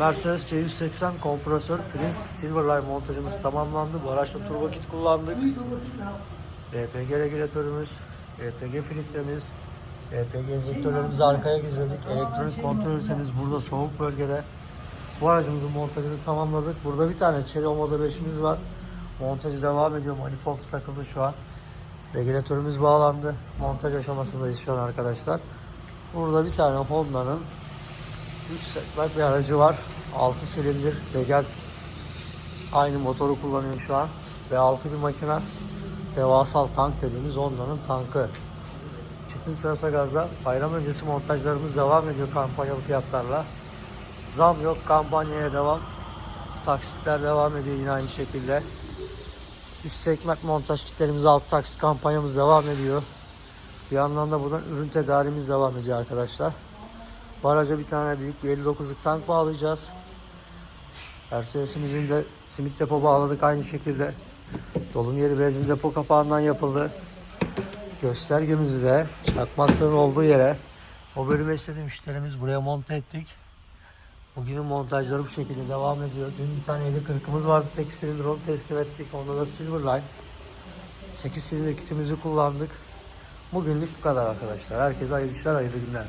Mercedes C180 kompresör Prince Silverline montajımız tamamlandı. Bu araçta turbo kit kullandık. RPG regülatörümüz, RPG filtremiz, RPG enjektörlerimizi arkaya gizledik. Elektronik kontrol ünitemiz burada soğuk bölgede. Bu aracımızın montajını tamamladık. Burada bir tane Chery Omoda 5'imiz var. Montajı devam ediyor. Manifold takıldı şu an. Regülatörümüz bağlandı. Montaj aşamasındayız şu an arkadaşlar. Burada bir tane Honda'nın 3 segment bir aracı var. 6 silindir Regent aynı motoru kullanıyor şu an. Ve 6 bir makine devasal tank dediğimiz Honda'nın tankı. Çetin Sırasa Gaz'da bayram öncesi montajlarımız devam ediyor kampanyalı fiyatlarla. Zam yok kampanyaya devam. Taksitler devam ediyor yine aynı şekilde. Üst segment montaj kitlerimiz alt taksit kampanyamız devam ediyor. Bir yandan da buradan ürün tedarimiz devam ediyor arkadaşlar. Bu araca bir tane büyük bir 59'luk tank bağlayacağız. Mercedes'imizin de simit depo bağladık aynı şekilde. Dolum yeri benzin depo kapağından yapıldı. Göstergemizi de çakmaklığın olduğu yere o bölüme istediğim müşterimiz buraya monte ettik. Bugünün montajları bu şekilde devam ediyor. Dün bir tane 50 kırkımız vardı 8 silindir onu teslim ettik. Onda da Silverline. 8 silindir kitimizi kullandık. Bugünlük bu kadar arkadaşlar. Herkese hayırlı işler, hayırlı günler.